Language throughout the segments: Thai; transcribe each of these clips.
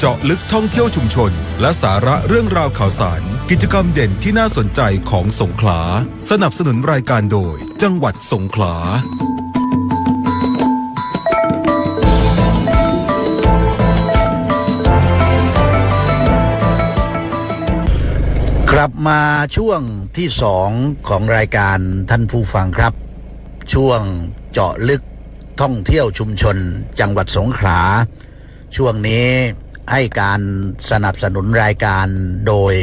เจาะลึกท่องเที่ยวชุมชน และสาระเรื่องราวข่าวสาร กิจกรรมเด่นที่น่าสนใจของสงขลา สนับสนุนรายการโดย จังหวัดสงขลากลับมาช่วงที่สองของรายการท่านผู้ฟังครับ ช่วงเจาะลึกท่องเที่ยวชุมชน จังหวัดสงขลาช่วงนี้ ให้การสนับสนุนรายการโดย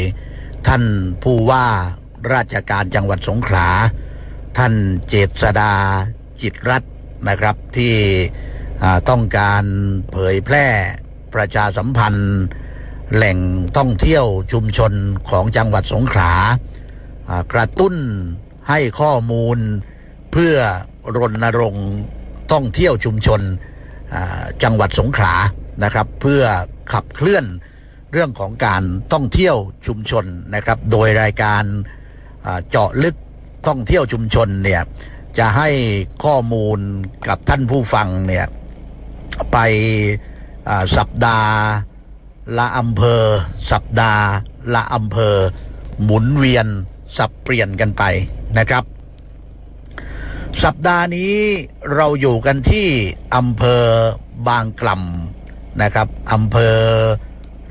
ท่านผู้ว่าราชการจังหวัดสงขลา ท่านเจษดาจิตรัตน์นะครับที่ต้องการเผยแพร่ประชาสัมพันธ์ แหล่งท่องเที่ยวชุมชนของจังหวัดสงขลากระตุ้นให้ข้อมูลเพื่อรณรงค์ท่องเที่ยวชุมชนจังหวัดสงขลา นะครับ เพื่อขับเคลื่อนเรื่องของการท่องเที่ยวชุมชนนะครับ โดยรายการเจาะลึกท่องเที่ยวชุมชนเนี่ยจะให้ข้อมูลกับท่านผู้ฟังเนี่ยไปสัปดาห์ละอำเภอ สัปดาห์ละอำเภอ หมุนเวียนสับเปลี่ยนกันไปนะครับ สัปดาห์นี้เราอยู่กันที่อำเภอบางกล่ำ นะครับอำเภอ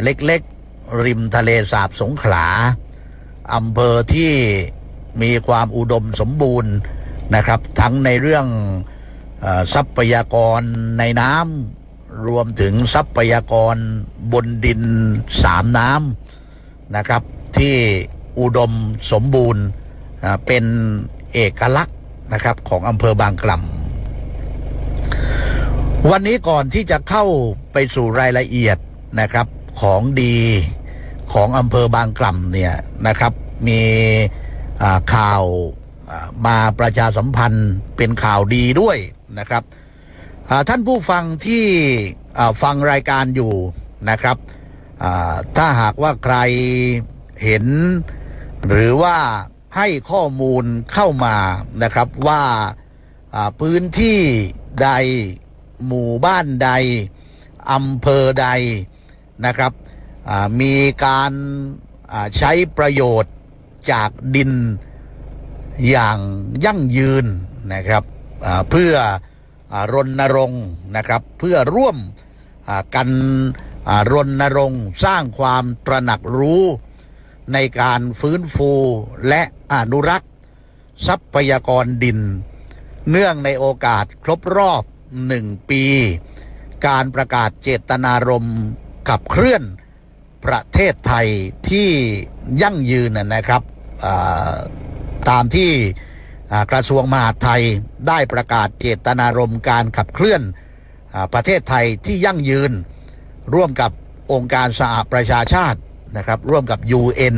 เล็กๆ ริมทะเลสาบสงขลาอำเภอที่มีความอุดมสมบูรณ์นะครับ ทั้งในเรื่องทรัพยากรในน้ำรวมถึงทรัพยากรบนดินสามน้ำนะครับ ที่อุดมสมบูรณ์เป็นเอกลักษณ์นะครับของอำเภอบางกล่ำ วันนี้ก่อนที่จะเข้าไปสู่รายละเอียดนะครับของดีของอำเภอบางกล่ำเนี่ยนะครับ มีข่าวมาประชาสัมพันธ์เป็นข่าวดีด้วยนะครับท่านผู้ฟังที่ฟังรายการอยู่นะครับถ้าหากว่าใครเห็น หรือว่าให้ข้อมูลเข้ามานะครับว่าพื้นที่ใด หมู่บ้านใดอำเภอใดนะครับมีการใช้ประโยชน์จากดินอย่างยั่งยืนนะครับเพื่ออรณรงค์นะครับเพื่อร่วมกันรณรงค์สร้างความตระหนักรู้ในการฟื้นฟูและอนุรักษ์ ทรัพยากรดิน เนื่องในโอกาสครบรอบ หนึ่งปี การประกาศเจตนารมณ์ขับเคลื่อนประเทศไทยที่ยั่งยืนนะครับตามที่กระทรวงมหาดไทยได้ประกาศเจตนารมณ์การขับเคลื่อนอประเทศไทยที่ยั่งยืน ร่วมกับองค์การสหประชาชาตินะครับ ร่วมกับ UN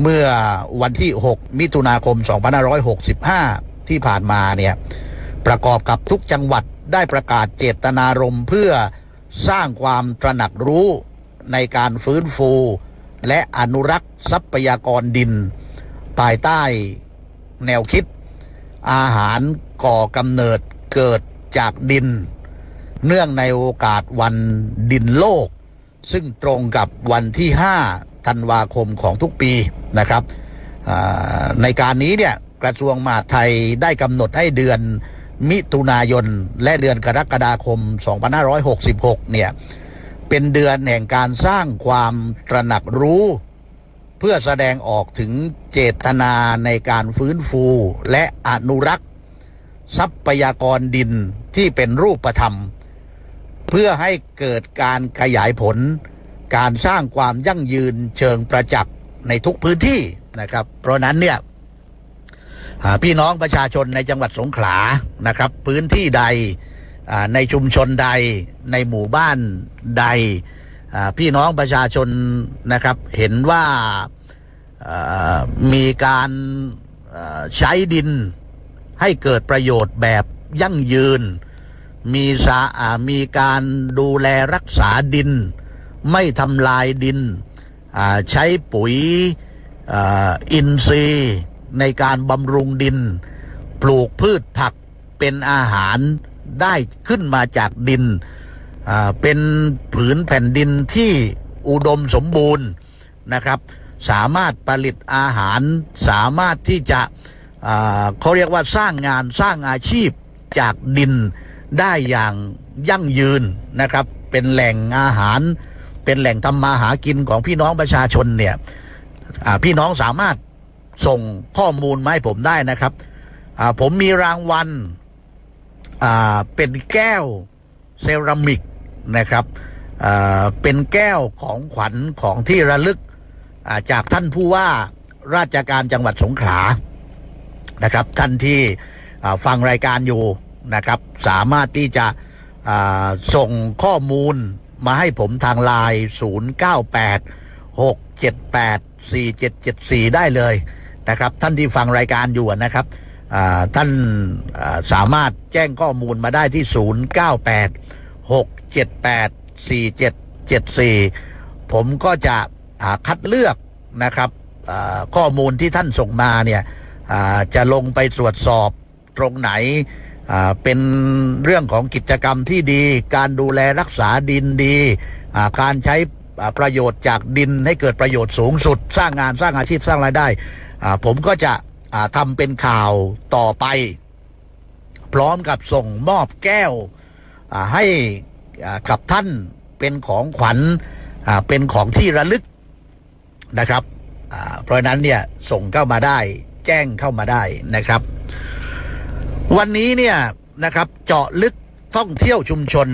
เมื่อวันที่ 6 มิถุนาคม 2565 ที่ผ่านมาเนี่ยประกอบกับทุกจังหวัด ได้ประกาศเจตนารมณ์เพื่อสร้างความตระหนักรู้ในการฟื้นฟู และอนุรักษ์ทรัพยากรดิน ภายใต้แนวคิด อาหารก่อกำเนิดเกิดจากดิน เนื่องในโอกาสวันดินโลก ซึ่งตรงกับวันที่ 5 ธันวาคมของทุกปีนะครับ ในการนี้เนี่ยกระทรวงมหาดไทยได้กำหนดให้เดือน มิถุนายนและเดือนกรกฎาคม 2566 เนี่ย เป็นเดือนแห่งการสร้างความตระหนักรู้ เพื่อแสดงออกถึงเจตนาในการฟื้นฟูและอนุรักษ์ ทรัพยากรดินที่เป็นรูปธรรม เพื่อให้เกิดการขยายผล การสร้างความยั่งยืนเชิงประจักษ์ในทุกพื้นที่นะครับ เพราะนั้นเนี่ย พี่น้องประชาชนในจังหวัดสงขลานะครับ พื้นที่ใดในชุมชนใดในหมู่บ้านใดพี่น้องประชาชนนะครับเห็นว่ามีการใช้ดินให้เกิดประโยชน์แบบยั่งยืน มีสามีการดูแลรักษาดิน ไม่ทำลายดิน ใช้ปุ๋ยอินทรีย์ ในการบำรุงดิน ปลูกพืชผักเป็นอาหารได้ขึ้นมาจากดิน เป็นผืนแผ่นดินที่อุดมสมบูรณ์นะครับ สามารถผลิตอาหารสามารถที่จะเขาเรียกว่าสร้างงานสร้างอาชีพจากดินได้อย่างยั่งยืนนะครับ เป็นแหล่งอาหาร เป็นแหล่งทำมาหากินของพี่น้องประชาชนเนี่ยพี่น้องสามารถ ส่งข้อมูลมาให้ผมได้นะครับ ผมมีรางวัลเป็นแก้วเซรามิกนะครับเป็นแก้วของขวัญของที่ระลึกาจากท่านผู้ว่าราชการจังหวัดสงขลานะครับ ท่านที่ฟังรายการอยู่นะครับ สามารถที่จะส่งข้อมูลมาให้ผมทางไลน์098 678 4774 ได้เลย นะครับ ท่านที่ฟังรายการอยู่นะครับท่านสามารถแจ้งข้อมูลมาได้ที่ 098 678 4774 ผมก็จะคัดเลือกนะครับข้อมูลที่ท่านส่งมาเนี่ยจะลงไปตรวจสอบตรงไหนเป็นเรื่องของกิจกรรมที่ดี การดูแลรักษาดินดี การใช้ ประโยชน์จากดินให้เกิดประโยชน์สูงสุด สร้างงานสร้างอาชีพสร้างรายได้ผมก็จะอ่าทำเป็นข่าวต่อไป พร้อมกับส่งมอบแก้วให้กับท่านเป็นของขวัญเป็นของที่ระลึกนะครับเพราะนั้นเนี่ยส่งเข้ามาได้ แจ้งเข้ามาได้นะครับ วันนี้เนี่ยนะครับเจาะลึกท่องเที่ยวชุมชน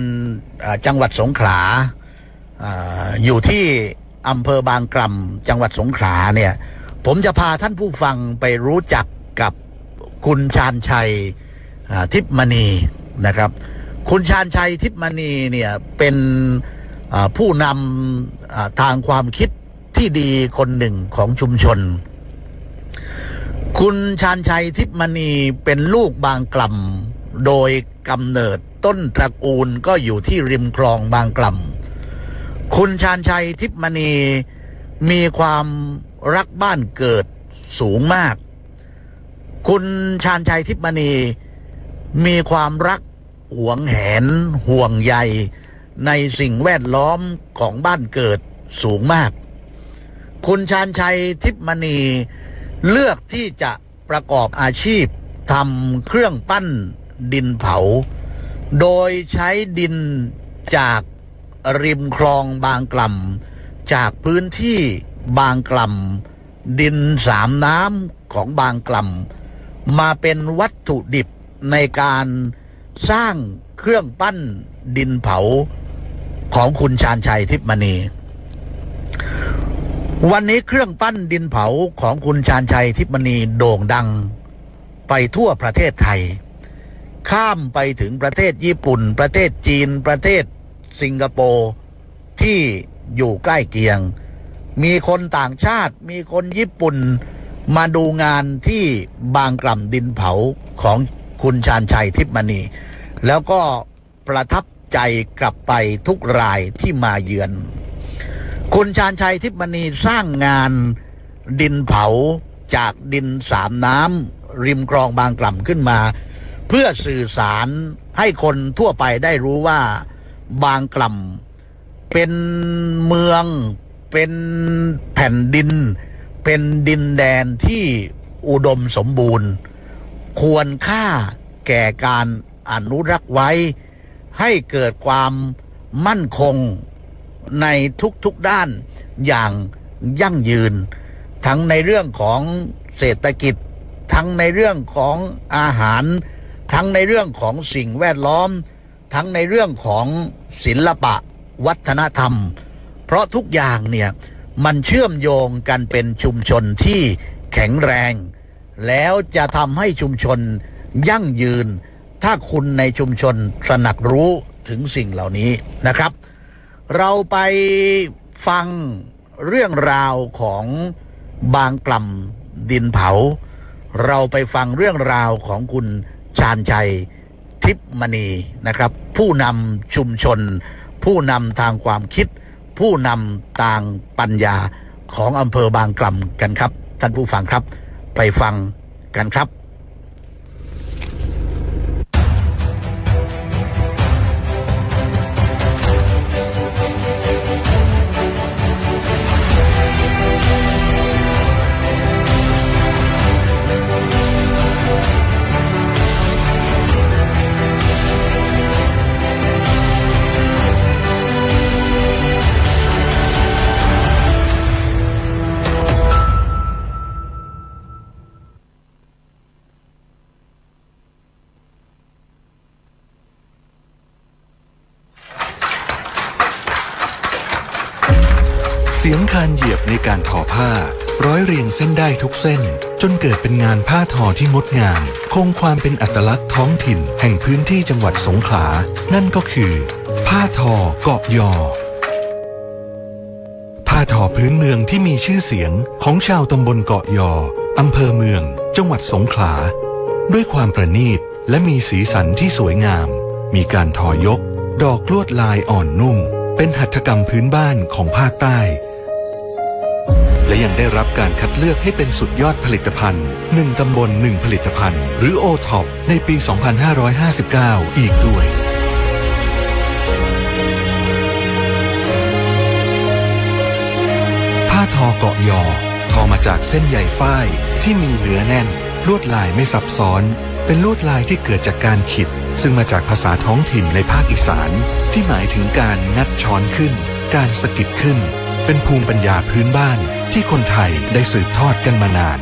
จังหวัดสงขลา อยู่ที่อำเภอบางกล่ำจังหวัดสงขลาเนี่ย ผมจะพาท่านผู้ฟังไปรู้จักกับคุณชาญชัยทิพมณีนะครับ คุณชาญชัยทิพมณีเนี่ยเป็นผู้นำทางความคิดที่ดีคนหนึ่งของชุมชน คุณชาญชัยทิพมณีเป็นลูกบางกล่ำโดยกำเนิดต้นตระกูลก็อยู่ที่ริมคลองบางกล่ำ คุณชาญชัยทิพมณีมีความรักบ้านเกิดสูงมาก คุณชาญชัยทิพมณีมีความรักหวงแหนห่วงใยในสิ่งแวดล้อมของบ้านเกิดสูงมาก คุณชาญชัยทิพมณีเลือกที่จะประกอบอาชีพทำเครื่องปั้นดินเผา โดยใช้ดินจาก ริมคลองบางกล่ำจากพื้นที่บางกล่ำดินสามน้ำของบางกล่ำมาเป็นวัตถุดิบในการสร้างเครื่องปั้นดินเผาของคุณชาญชัยทิพมณี วันนี้เครื่องปั้นดินเผาของคุณชาญชัยทิพมณีโด่งดังไปทั่วประเทศไทย ข้ามไปถึงประเทศญี่ปุ่น ประเทศจีนประเทศ สิงคโปร์ที่อยู่ใกล้เคียง มีคนต่างชาติมีคนญี่ปุ่นมาดูงานที่บางกล่ำดินเผาของคุณชาญชัยทิพมณี แล้วก็ประทับใจกลับไปทุกรายที่มาเยือน คุณชาญชัยทิพมณีสร้างงานดินเผาจากดินสามน้ำริมคลองบางกล่ำขึ้นมา เพื่อสื่อสารให้คนทั่วไปได้รู้ว่า บางกล่ำเป็นเมืองเป็นแผ่นดิน เป็นดินแดนที่อุดมสมบูรณ์ ควรค่าแก่การอนุรักษ์ไว้ ให้เกิดความมั่นคงในทุกๆด้านอย่างยั่งยืน ทั้งในเรื่องของเศรษฐกิจ ทั้งในเรื่องของอาหาร ทั้งในเรื่องของสิ่งแวดล้อม ทั้งในเรื่องของ ศิลปะ วัฒนธรรม เพราะทุกอย่างเนี่ยมันเชื่อมโยงกันเป็นชุมชนที่แข็งแรง แล้วจะทำให้ชุมชนยั่งยืน ถ้าคุณในชุมชนตระหนักรู้ถึงสิ่งเหล่านี้นะครับ เราไปฟังเรื่องราวของบางกล่ำดินเผา เราไปฟังเรื่องราวของคุณชาญชัยทิพมณีนะครับ ผู้นำชุมชน ผู้นำทางความคิด ผู้นำทางปัญญาของอำเภอบางกล่ำกันครับ ท่านผู้ฟังครับ ไปฟังกันครับ เสียงคานเหยียบในการทอผ้า ร้อยเรียงเส้นได้ทุกเส้น จนเกิดเป็นงานผ้าทอที่งดงาม คงความเป็นอัตลักษณ์ท้องถิ่น แห่งพื้นที่จังหวัดสงขลา นั่นก็คือ ผ้าทอเกาะยอ ผ้าทอพื้นเมืองที่มีชื่อเสียงของชาวตำบลเกาะยออำเภอเมือง จังหวัดสงขลา ด้วยความประณีตและมีสีสันที่สวยงาม มีการทอยก ดอกลวดลายอ่อนนุ่ม เป็นหัตถกรรมพื้นบ้านของภาคใต้ และยังได้รับการคัดเลือกให้เป็นสุดยอดผลิตภัณฑ์หนึ่งตำบลหนึ่งผลิตภัณฑ์ หรือโอท็อปในปี 2559 อีกด้วยผ้าทอเกาะยอ ทอมาจากเส้นใยฝ้ายที่มีเนื้อแน่น ลวดลายไม่ซับซ้อน เป็นลวดลายที่เกิดจากการขิด ซึ่งมาจากภาษาท้องถิ่นในภาคอีสาน ที่หมายถึงการงัดช้อนขึ้น การสะกิดขึ้น เป็นภูมิปัญญาพื้นบ้าน ที่คนไทยได้สืบทอดกันมานาน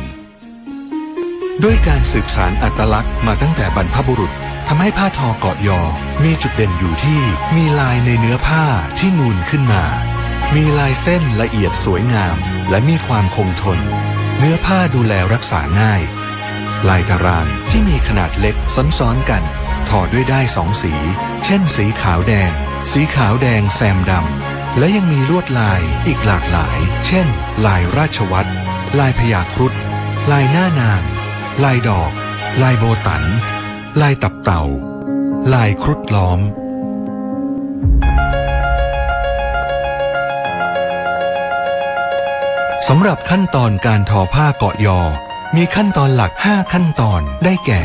ด้วยการสืบสารอัตลักษณ์มาตั้งแต่บรรพบุรุษทำให้ผ้าทอเกาะยอ มีจุดเด่นอยู่ที่มีลายในเนื้อผ้าที่นูนขึ้นมา มีลายเส้นละเอียดสวยงาม และมีความคงทน เนื้อผ้าดูแลรักษาง่าย ลายตารางที่มีขนาดเล็กซ้อนๆกัน ทอด้วยได้สองสี เช่นสีขาวแดง สีขาวแดงแซมดำ และยังมีลวดลายอีกหลากหลาย เช่น ลายราชวัตรลายพญาครุฑลายหน้านาง ลายดอก ลายโบตัน ลายตับเต่า ลายครุฑล้อม สำหรับขั้นตอนการทอผ้าเกาะยอ มีขั้นตอนหลัก 5 ขั้นตอนได้แก่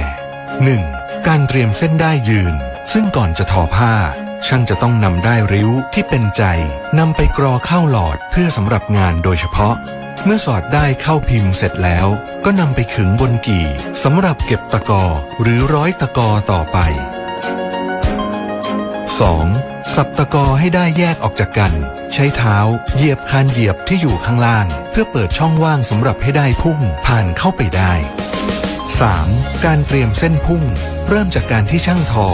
1. การเตรียมเส้นได้ยืน ซึ่งก่อนจะทอผ้า ช่างจะต้องนำได้ริ้วที่เป็นใจนำไปกรอเข้าหลอดเพื่อสำหรับงานโดยเฉพาะ เมื่อสอดได้เข้าพิมพ์เสร็จแล้ว ก็นำไปขึงบนกี่สำหรับเก็บตะกอหรือร้อยตะกอต่อไป 2. สับตะกอให้ได้แยกออกจากกัน ใช้เท้าเหยียบคานเหยียบที่อยู่ข้างล่าง เพื่อเปิดช่องว่างสำหรับให้ได้พุ่งผ่านเข้าไปได้ 3. การเตรียมเส้นพุ่ง เริ่มจากการที่ช่างทอ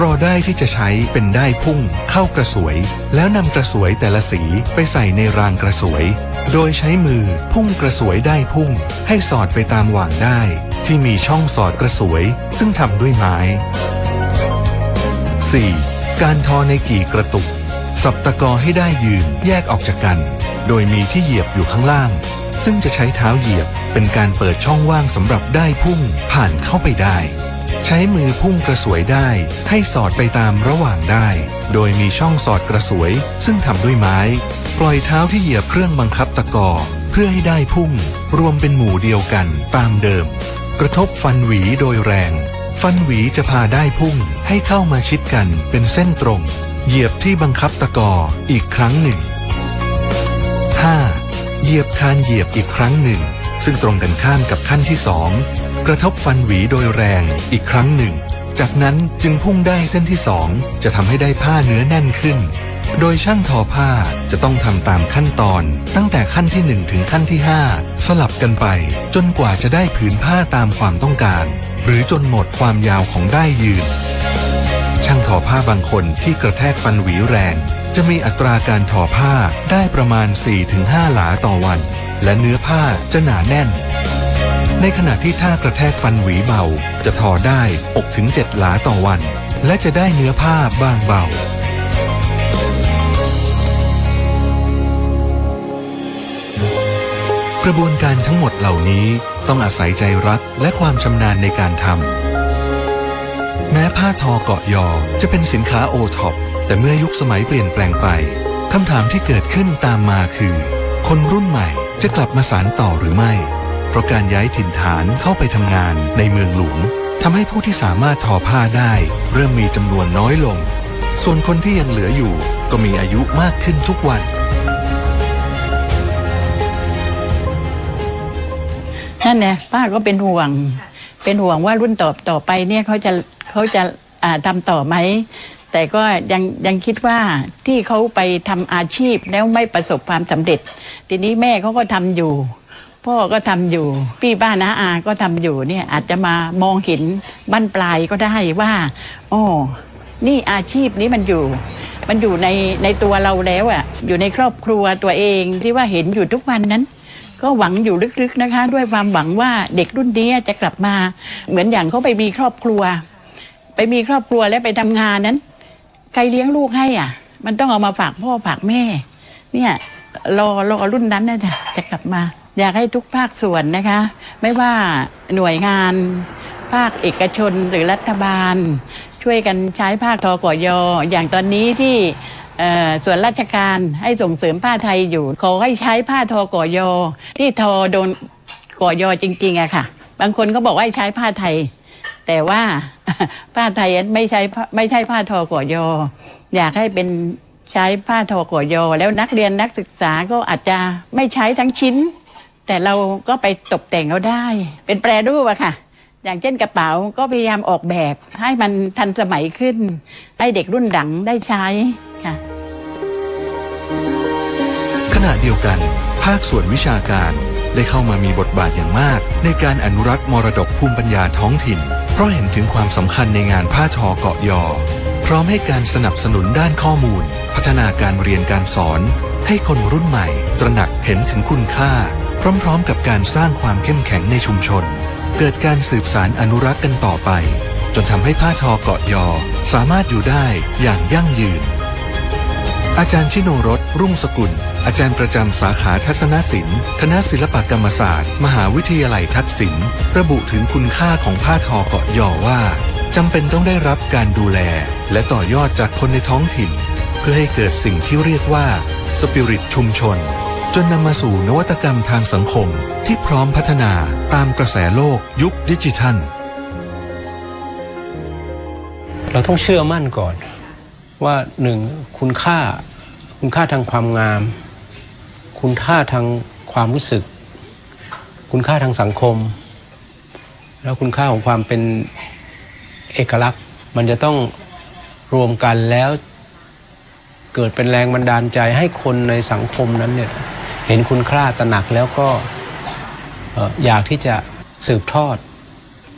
รอได้ที่จะใช้เป็นได้พุ่ง เข้ากระสวย แล้วนำกระสวยแต่ละสีไปใส่ในรางกระสวย โดยใช้มือพุ่งกระสวยได้พุ่ง ให้สอดไปตามหว่างได้ ที่มีช่องสอดกระสวย ซึ่งทำด้วยไม้ 4. การทอในกี่กระตุก สับตะกอให้ได้ยืนแยกออกจากกัน โดยมีที่เหยียบอยู่ข้างล่าง ซึ่งจะใช้เท้าเหยียบเป็นการเปิดช่องว่างสำหรับได้พุ่งผ่านเข้าไปได้ ใช้มือพุ่งกระสวยได้ ให้สอดไปตามระหว่างได้ โดยมีช่องสอดกระสวย ซึ่งทำด้วยไม้ ปล่อยเท้าที่เหยียบเครื่องบังคับตะกอเพื่อให้ได้พุ่ง รวมเป็นหมู่เดียวกันตามเดิม กระทบฟันหวีโดยแรง ฟันหวีจะพาได้พุ่งให้เข้ามาชิดกันเป็นเส้นตรง เหยียบที่บังคับตะกออีกครั้งหนึ่ง 5. เหยียบคานเหยียบอีกครั้งหนึ่ง ซึ่งตรงกันข้ามกับขั้นที่สองกระทบฟันหวีโดยแรงอีกครั้งหนึ่ง จากนั้นจึงพุ่งได้เส้นที่สองจะทำให้ได้ผ้าเนื้อแน่นขึ้น โดยช่างทอผ้าจะต้องทำตามขั้นตอนตั้งแต่ขั้นที่ 1 ถึงขั้นที่ 5 สลับกันไป จนกว่าจะได้ผืนผ้าตามความต้องการ หรือจนหมดความยาวของได้ยยืน ช่างทอผ้าบางคนที่กระแทกฟันหวีแรง จะมีอัตราการทอผ้าได้ประมาณ 4-5 หลาต่อวัน และเนื้อผ้าจะหนาแน่น ในขณะที่ถ้ากระแทกฟันหวีเบา จะทอได้ 6-7 หลาต่อวัน และจะได้เนื้อผ้าบางเบากระบวนการทั้งหมดเหล่านี้ต้องอาศัยใจรักและความชำนาญในการทำ แม้ผ้าทอเกาะยอจะเป็นสินค้าโอท็อป แต่เมื่อยุคสมัยเปลี่ยนแปลงไปคำถามที่เกิดขึ้นตามมาคือ คนรุ่นใหม่จะกลับมาสานต่อหรือไม่ เพราะการย้ายถิ่นฐานเข้าไปทำงานในเมืองหลวงทำให้ผู้ที่สามารถทอผ้าได้ เริ่มมีจำนวนน้อยลง ส่วนคนที่ยังเหลืออยู่ ก็มีอายุมากขึ้นทุกวันนั่นแหละป้าก็เป็นห่วง เป็นห่วงว่ารุ่นต่อต่อไปเนี่ยเขาจะเขาจะอ่าทำต่อไหม แต่ก็ยังยังคิดว่าที่เขาไปทำอาชีพแล้วไม่ประสบความสำเร็จ ทีนี้แม่เขาก็ทำอยู่ พ่อก็ทำอยู่ พี่บ้านนาอาก็ทำอยู่เนี่ยอาจจะมามองเห็นบั้นปลายก็ได้ว่าอ๋อนี่อาชีพนี้มันอยู่ มันอยู่ในในตัวเราแล้วอะ่ะอยู่ในครอบครัวตัวเองที่ว่าเห็นอยู่ทุกวันนั้น ก็หวังอยู่ลึกๆนะคะ ด้วยความหวังว่าเด็กรุ่นนี้จะกลับมา เหมือนอย่างเขาไปมีครอบครัว ไปมีครอบครัวแล้วไปทำงานนั้น ใครเลี้ยงลูกให้อะ มันต้องเอามาฝากพ่อฝากแม่ เนี่ยรอรอรุ่นนั้นนะจะจะกลับมา อยากให้ทุกภาคส่วนนะคะ ไม่ว่าหน่วยงาน ภาคเอกชนหรือรัฐบาล ช่วยกันใช้ภาคทกยอ อย่างตอนนี้ที่เอ่อส่วนราชการให้ส่งเสริมผ้าไทยอยู่ขอให้ใช้ผ้าทอกยอ ที่ทอโดนกยอจริงๆอะค่ะ บางคนก็บอกว่าให้ใช้ผ้าไทย แต่ว่า ผ้าไทยไม่ใช่ผ้ไม่ใช่ผ้าทอกอยอ อยากให้เป็นใช้ผ้าทอกอยอ แล้วนักเรียนนักศึกษาก็อาจจะไม่ใช้ทั้งชิ้น แต่เราก็ไปตกแต่งเอาได้ เป็นแปรรูปอะค่ะ อย่างเช่นกระเป๋าก็พยายามออกแบบให้มันทันสมัยขึ้น ให้เด็กรุ่นหลังได้ใช้ค่ะขณะเดียวกัน ภาคส่วนวิชาการได้เข้ามามีบทบาทอย่างมาก ในการอนุรักษ์มรดกภูมิปัญญาท้องถิ่น เพราะเห็นถึงความสำคัญในงานผ้าทอเกาะยอ พร้อมให้การสนับสนุนด้านข้อมูล พัฒนาการเรียนการสอน ให้คนรุ่นใหม่ ตระหนักเห็นถึงคุณค่า พร้อมๆ กับการสร้างความเข้มแข็งในชุมชน เกิดการสืบสารอนุรักษ์กันต่อไป จนทำให้ผ้าทอเกาะยอ สามารถอยู่ได้อย่างยั่งยืน อาจารย์ชิโนรสรุ่งสกุล อาจารย์ประจำสาขาทัศนศิลป์ คณะศิลปกรรมศาสตร์ มหาวิทยาลัยทักษิณระบุถึงคุณค่าของผ้าทอเกาะยอว่าจำเป็นต้องได้รับการดูแล และต่อยอดจากคนในท้องถิ่น เพื่อให้เกิดสิ่งที่เรียกว่าสปิริตชุมชน จนนำมาสู่นวัตกรรมทางสังคมที่พร้อมพัฒนาตามกระแสโลกยุคดิจิทัล เราต้องเชื่อมั่นก่อนว่าหนึ่งคุณค่าคุณค่าทางความงาม คุณค่าทางความรู้สึก คุณค่าทางสังคม แล้วคุณค่าของความเป็นเอกลักษณ์ มันจะต้องรวมกันแล้วเกิดเป็นแรงบันดาลใจให้คนในสังคมนั้นเนี่ยเห็นคุณค่าตระหนักแล้วก็ออยากที่จะสืบทอด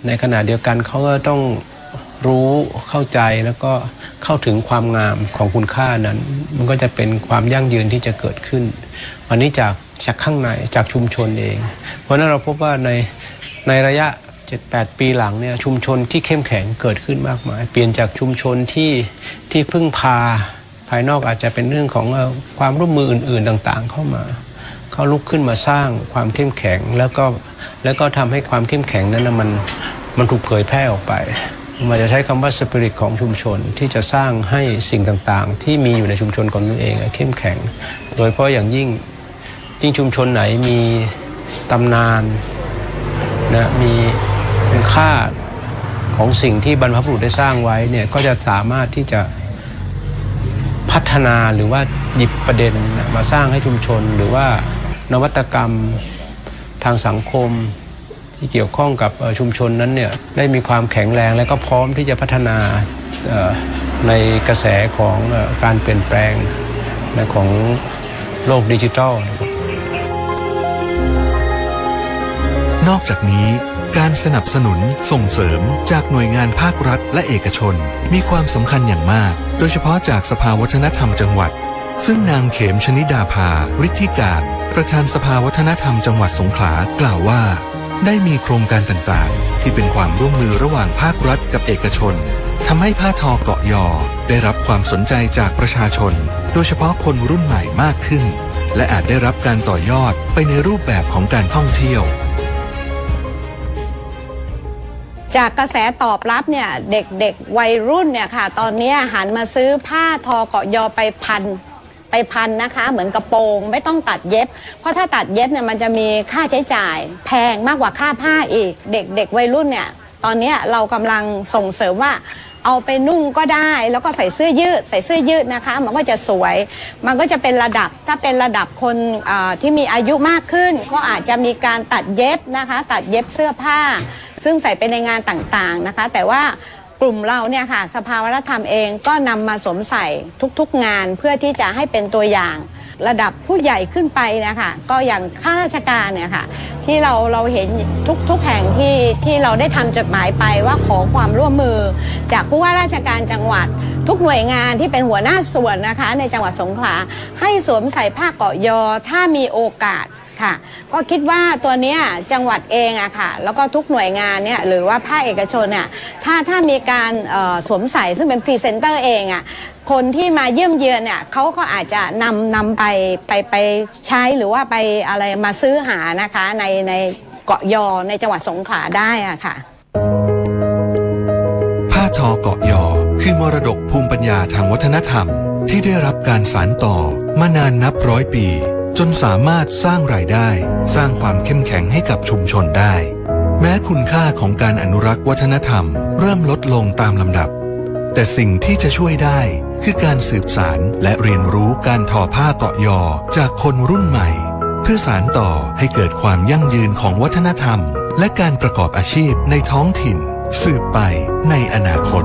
ในขณะเดียวกันเขาก็ต้องรู้เข้าใจแล้วก็เข้าถึงความงามของคุณค่านั้น มันก็จะเป็นความยั่งยืนที่จะเกิดขึ้น วันนี้จากจากข้างในจากชุมชนเอง เพราะนั้นเราพบว่าในในระยะ 7-8 ปีหลังเนี่ยชุมชนที่เข้มแข็งเกิดขึ้นมากมาย เปลี่ยนจากชุมชนที่ที่พึ่งพาภายนอกอาจจะเป็นเรื่องของความร่วมมืออื่น ๆต่างๆ เข้ามาเขาลุกขึ้นมาสร้างความเข้มแข็งแล้วก็แล้วก็ทำให้ความเข้มแข็งนั้นมันมันถูกเผยแพร่ออกไป มันจะใช้คำว่าสปิริตของชุมชนที่จะสร้างให้สิ่งต่างๆ ที่มีอยู่ในชุมชนของตนเองเข้มแข็ง โดยเฉพาะอย่างยิ่งยิ่งชุมชนไหนมีตำนานนะมีคุณค่าของสิ่งที่บรรพบุรุษได้สร้างไว้เนี่ยก็จะสามารถที่จะพัฒนาหรือว่าหยิบประเด็นมาสร้างให้ชุมชน หรือว่านวัตกรรมทางสังคม ที่เกี่ยวข้องกับชุมชนนั้นเนี่ยได้มีความแข็งแรงและก็พร้อมที่จะพัฒนาในกระแสของการเปลี่ยนแปลงนของโลกดิจิทัลนะครับนอกจากนี้การสนับสนุนส่งเสริมจากหน่วยงานภาครัฐและเอกชน มีความสำคัญอย่างมาก โดยเฉพาะจากสภาวัฒนธรรมจังหวัด ซึ่งนางเขมชนิดาภา ฤทธิการ ประธานสภาวัฒนธรรมจังหวัดสงขลากล่าวว่า ได้มีโครงการต่างๆ ที่เป็นความร่วมมือระหว่างภาครัฐกับเอกชนทำให้ผ้าทอเกาะยอ ได้รับความสนใจจากประชาชน โดยเฉพาะคนรุ่นใหม่มากขึ้น และอาจได้รับการต่อยอดไปในรูปแบบของการท่องเที่ยวจากกระแสตอบรับเนี่ยเด็กๆวัยรุ่นเนี่ยค่ะ ตอนนี้หันมาซื้อผ้าทอเกาะยอไปพัน ไปพันนะคะ เหมือนกระโปรงไม่ต้องตัดเย็บ เพราะถ้าตัดเย็บเนี่ยมันจะมีค่าใช้จ่าย แพงมากกว่าค่าผ้าอีก เด็กๆวัยรุ่นเนี่ยตอนนี้เรากำลังส่งเสริมว่าเอาไปนุ่งก็ได้แล้วก็ใส่เสื้อยืด ใส่เสื้อยืดนะคะ มันก็จะสวย มันก็จะเป็นระดับถ้าเป็นระดับคนที่มีอายุมากขึ้น ก็อาจจะมีการตัดเย็บนะคะ ตัดเย็บเสื้อผ้า ซึ่งใส่ไปในงานต่างๆนะคะ แต่ว่า กลุ่มเราเนี่ยค่ะสภาวัฒนธรรมเองก็นำมาสวมใส่ทุกๆงานเพื่อที่จะให้เป็นตัวอย่าง ระดับผู้ใหญ่ขึ้นไปนะคะก็อย่างข้าราชการเนี่ยค่ะที่เราเราเห็นทุกทุกแห่งที่ที่เราได้ทำจดหมายไปว่าขอความร่วมมือ จากผู้ว่าราชการจังหวัด ทุกหน่วยงานที่เป็นหัวหน้าส่วนนะคะ ในจังหวัดสงขลาให้สวมใส่ผ้าเกาะยอถ้ามีโอกาส ค่ะ ก็คิดว่าตัวเนี้ยจังหวัดเองอะค่ะ แล้วก็ทุกหน่วยงานเนี่ยหรือว่าภาคเอกชนเนี่ยถ้าถ้ามีการเอ่อสวมใส่ซึ่งเป็นพรีเซนเตอร์เองอะคนที่มาเยี่ยมเยือนเนี่ยเขาก็อาจจะนำนำไปไปไปใช้หรือว่าไปอะไรมาซื้อหานะคะในในเกาะยอในจังหวัดสงขลาได้อะค่ะ ผ้าทอเกาะยอคือมรดกภูมิปัญญาทางวัฒนธรรม ที่ได้รับการสานต่อมานานนับร้อยปี จนสามารถสร้างรายได้ สร้างความเข้มแข็งให้กับชุมชนได้ แม้คุณค่าของการอนุรักษ์วัฒนธรรม เริ่มลดลงตามลำดับ แต่สิ่งที่จะช่วยได้คือการสืบสารและเรียนรู้การทอผ้าเกาะยอจากคนรุ่นใหม่ เพื่อสานต่อให้เกิดความยั่งยืนของวัฒนธรรม และการประกอบอาชีพในท้องถิ่น สืบไปในอนาคต